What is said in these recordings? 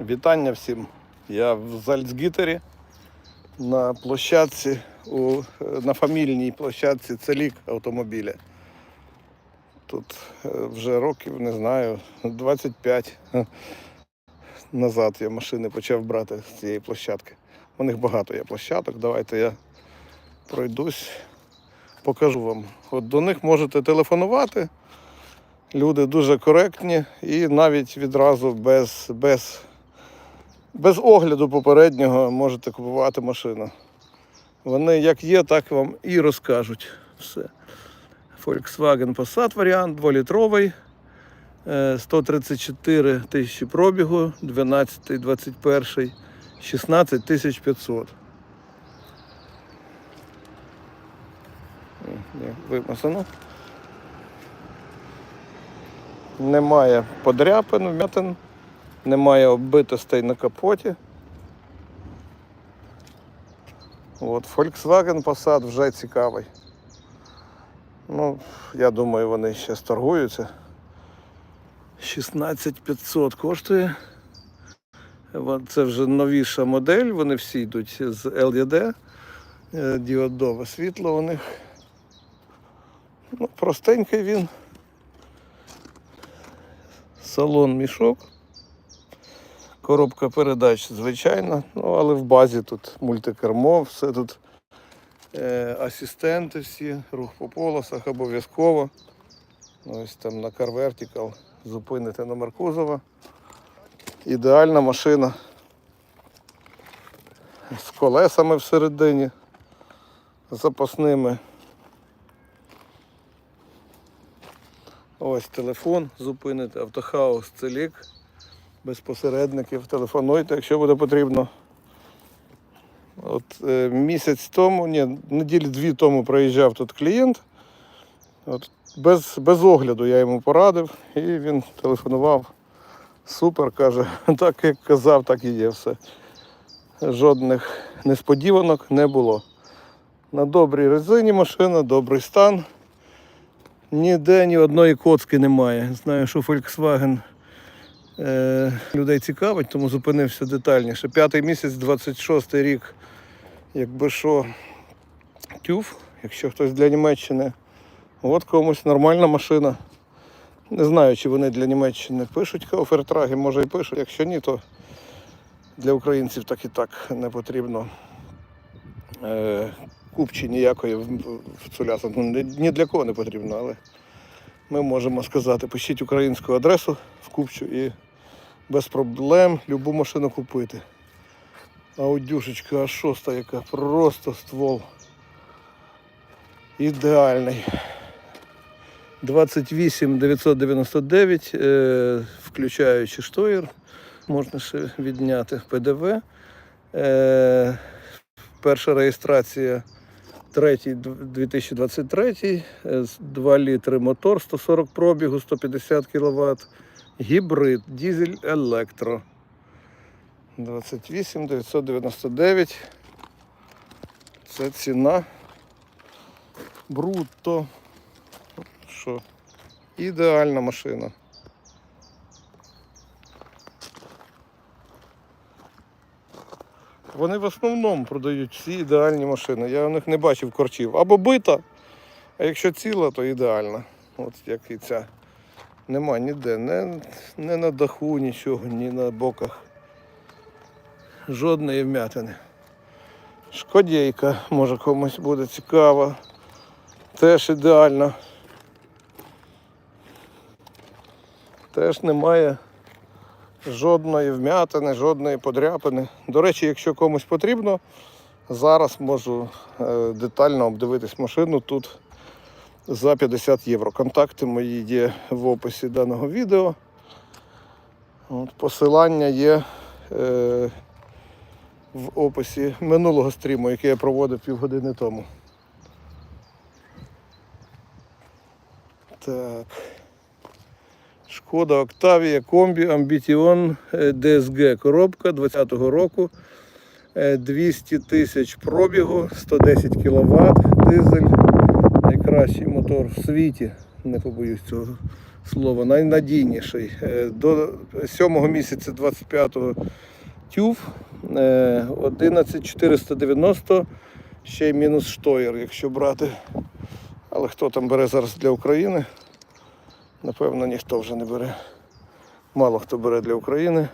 Вітання всім. Я в Зальцгітері на площадці, у, на фамільній площадці Целік автомобіля. Тут е, вже років, не знаю, 25 назад я машини почав брати з цієї площадки. У них багато є площадок. Давайте я пройдусь, покажу вам. От до них можете телефонувати. Люди дуже коректні і навіть відразу без, без без огляду попереднього можете купувати машину. Вони як є, так вам і розкажуть все. Volkswagen Passat варіант 2-літровий. е, 134 тисячі пробігу, 12, 21, 16 тисяч 500. М, ні, Вимазано. Немає подряпин, вмятин. Немає оббитостей на капоті. От, Volkswagen Passat вже цікавий. Ну, я думаю, вони ще торгуються. 16500 коштує. Це вже новіша модель, вони всі йдуть з LED. е, Діодове світло у них. Ну, простенький він. Салон мішок. Коробка передач, звичайно, ну але в базі тут мультикермо, все тут е, асистенти всі, рух по полосах обов'язково. Ось там на Car Vertical зупините номер кузова. Ідеальна машина з колесами всередині, запасними. Ось телефон зупините, автохаус Целік без посередників. Телефонуйте, якщо буде потрібно. От е, місяць тому, ні, неділі дві тому приїжджав тут клієнт. От, без, без огляду я йому порадив і він телефонував. Супер, каже, так як казав, так і є все. Жодних несподіванок не було. На добрій резині машина, добрий стан. Ніде ні одної коцки немає. Знаю, що Volkswagen людей цікавить, тому зупинився детальніше. П'ятий місяць, 26 рік, якби що, тюф, якщо хтось для Німеччини. От комусь нормальна машина. Не знаю, чи вони для Німеччини пишуть кауфертраги, може і пишуть. Якщо ні, то для українців так і так не потрібно. Е, купчі ніякої в, цуляса. Ну, ні для кого не потрібно, але ми можемо сказати, пишіть українську адресу в купчу і без проблем любу машину купити. Аудюшечка А6, яка просто ствол. Ідеальний. 28 999, е, включаючи штоєр, можна ще відняти ПДВ. Е, перша реєстрація 3 2023, е, 2 літри мотор, 140 пробігу, 150 кВт, гібрид, дізель, електро. 28 999. Це ціна брутто. Що? Ідеальна машина. Вони в основному продають всі ідеальні машини. Я у них не бачив корчів. Або бита, а якщо ціла, то ідеальна. От як і ця. Нема ніде, не, не на даху, нічого, ні на боках. Жодної вмятини. Шкодейка, може комусь буде цікаво. Теж ідеально. Теж немає жодної вмятини, жодної подряпини. До речі, якщо комусь потрібно, зараз можу е, детально обдивитись машину тут за 50 євро. Контакти мої є в описі даного відео. От, посилання є е, в описі минулого стріму, який я проводив півгодини тому. Так. Шкода Октавія Комбі Амбітіон е, DSG коробка 20-го року. Е, 200 тисяч пробігу, 110 кВт, дизель. Найкращий мотор в світі, не побоюсь цього слово, найнадійніший. Е, До 7 місяця 25-го тюф е, 11490, ще й мінус штоєр, якщо брати. Але хто там бере зараз для України? Напевно, ніхто вже не бере. Мало хто бере для України.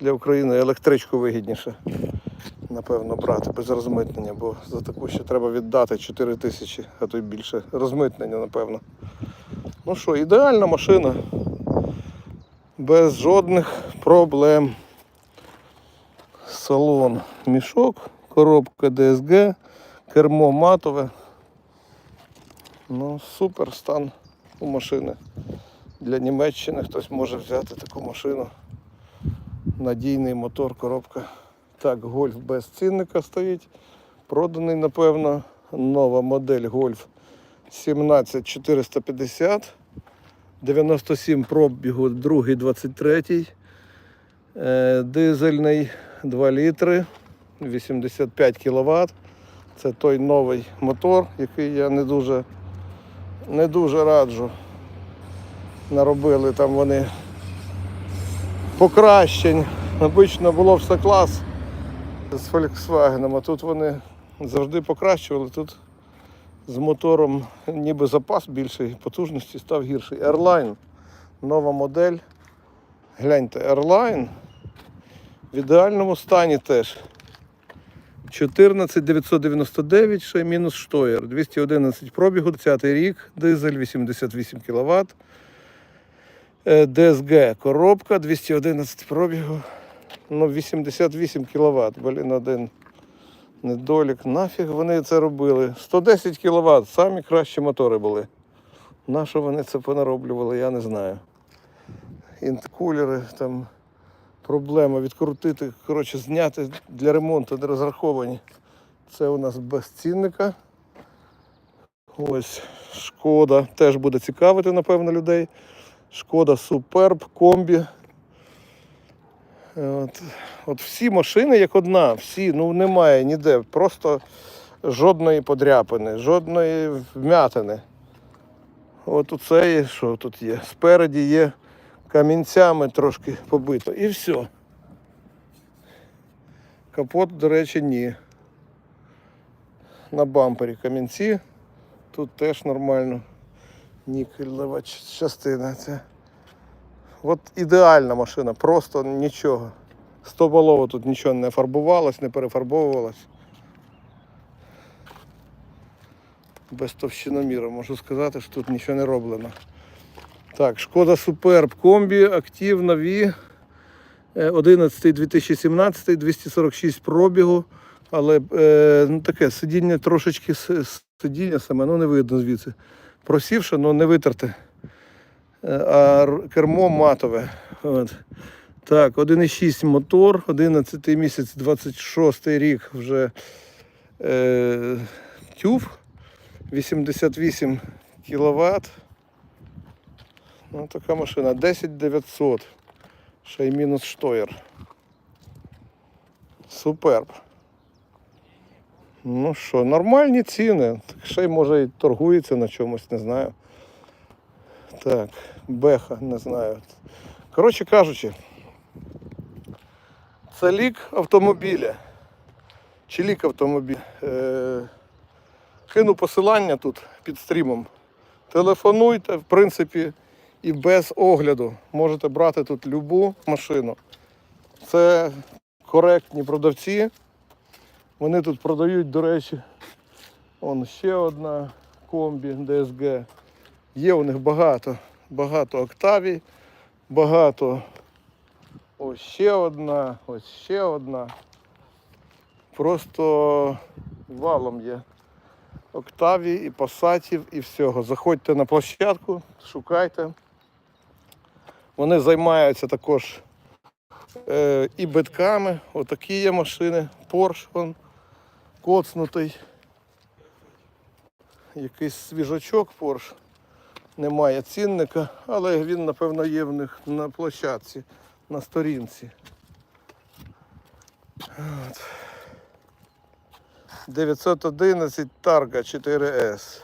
Для України електричку вигідніше, напевно, брати без розмитнення, бо за таку ще треба віддати 4 тисячі, а то й більше. Розмитнення, напевно. Ну що, ідеальна машина. Без жодних проблем. Салон мішок, коробка DSG, кермо матове. Ну, супер стан у машини. Для Німеччини хтось може взяти таку машину. Надійний мотор, коробка. Так, гольф без цінника стоїть. Проданий, напевно, нова модель гольф 17450. 97 пробігу, другий 23. Е, Дизельний 2 літри, 85 кВт. Це той новий мотор, який я не дуже, не дуже раджу. Наробили там вони покращень. Обично було все клас з Volkswagen, а тут вони завжди покращували. Тут з мотором ніби запас більший, потужності став гірший. Airline, нова модель. Гляньте, Airline в ідеальному стані теж. 14999, ще мінус штоєр. 211 пробігу, 10 рік, дизель 88 кВт. DSG коробка 211 пробігу. Ну, 88 кВт, блін, один недолік. Нафіг вони це робили. 110 кВт, самі кращі мотори були. На що вони це понароблювали, я не знаю. Інткулери, там проблема відкрутити, коротше, зняти для ремонту не розраховані. Це у нас без цінника. Ось шкода теж буде цікавити, напевно, людей. Шкода Суперб, комбі. От, от всі машини як одна, всі, ну немає ніде, просто жодної подряпини, жодної вмятини. От у цей, що тут є? Спереді є камінцями трошки побито. І все. Капот, до речі, ні. На бампері камінці. Тут теж нормально. Нікельова частина. Це. От ідеальна машина, просто нічого. Стоболово тут нічого не фарбувалось, не перефарбовувалось. Без товщиноміра можу сказати, що тут нічого не роблено. Так, шкода Суперб комбі, актив, нові. Е, 11 2017, 246 пробігу. Але е, ну, таке сидіння трошечки сидіння саме, ну не видно звідси. Просівше, але не витерте. А кермо матове. От. Так, 1,6 мотор, 11 місяць, 26 рік вже е, тюф, 88 кВт. Ну, така машина. 10 900. Ще й мінус штоєр. Суперб. Ну що, нормальні ціни. Так ще й може і торгується на чомусь, не знаю. Так, беха, не знаю. Коротше кажучи, це лік автомобіля. Чи лік автомобіля. Е, кину посилання тут під стрімом. Телефонуйте, в принципі, і без огляду можете брати тут любу машину. Це коректні продавці. Вони тут продають, до речі, он ще одна комбі DSG. Є у них багато, багато Октавій, багато. Ось ще одна, ось ще одна. Просто валом є. Октавій і пасатів і всього. Заходьте на площадку, шукайте. Вони займаються також е, і битками. Отакі є машини. Порш вон, коцнутий. Якийсь свіжачок Порш. Немає цінника, але він, напевно, є в них на площадці, на сторінці. От. 911 Targa 4S.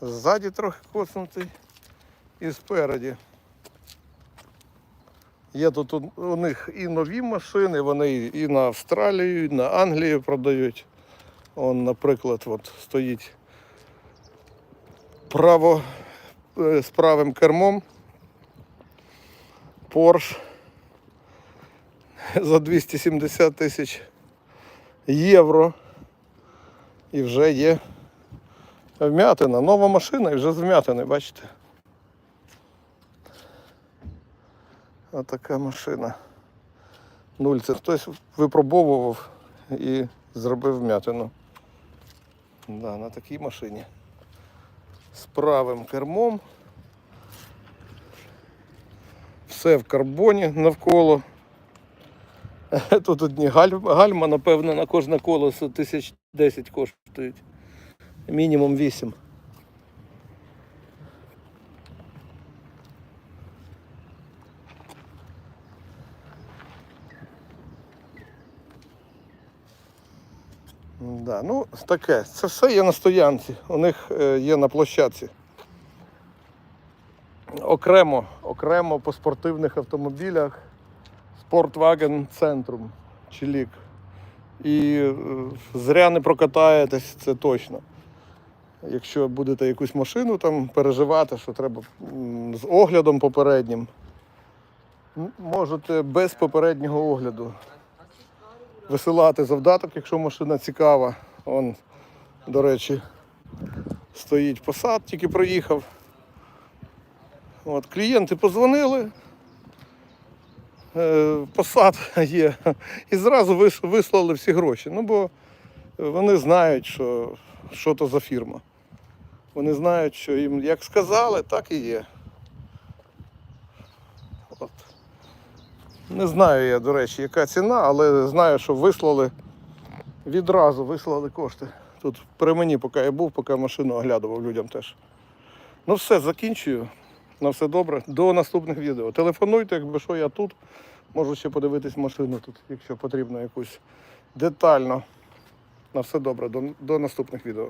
Ззаді трохи коцнутий. і спереді. Є тут у, них і нові машини, вони і на Австралію, і на Англію продають. Он, наприклад, от стоїть право е, з правим кермом. Porsche за 270 тисяч євро. І вже є вмятина. Нова машина і вже з вмятини, бачите? Отака машина. Нуль це хтось випробовував і зробив вмятину. Да, на такій машині. З правим кермом. Все в карбоні навколо. Тут одні галь- гальма, напевно, на кожне колесо тисяч 10 коштують. Мінімум 8. Ну таке. Це все є на стоянці. У них е, є на площадці. Окремо, окремо по спортивних автомобілях Спортваген Центрум Чилік. І е, зря не прокатаєтесь, це точно. Якщо будете якусь машину там переживати, що треба з оглядом попереднім, можете без попереднього огляду висилати завдаток, якщо машина цікава. Он, до речі, стоїть посад, тільки проїхав. От, клієнти позвонили, е, посад є, і зразу вислали всі гроші. Ну, бо вони знають, що, що то за фірма. Вони знають, що їм як сказали, так і є. Не знаю я, до речі, яка ціна, але знаю, що вислали відразу вислали кошти. Тут при мені, поки я був, поки машину оглядував людям теж. Ну все, закінчую. На все добре. До наступних відео. Телефонуйте, якби що я тут. Можу ще подивитись машину тут, якщо потрібно якусь детально. На все добре. До, до наступних відео.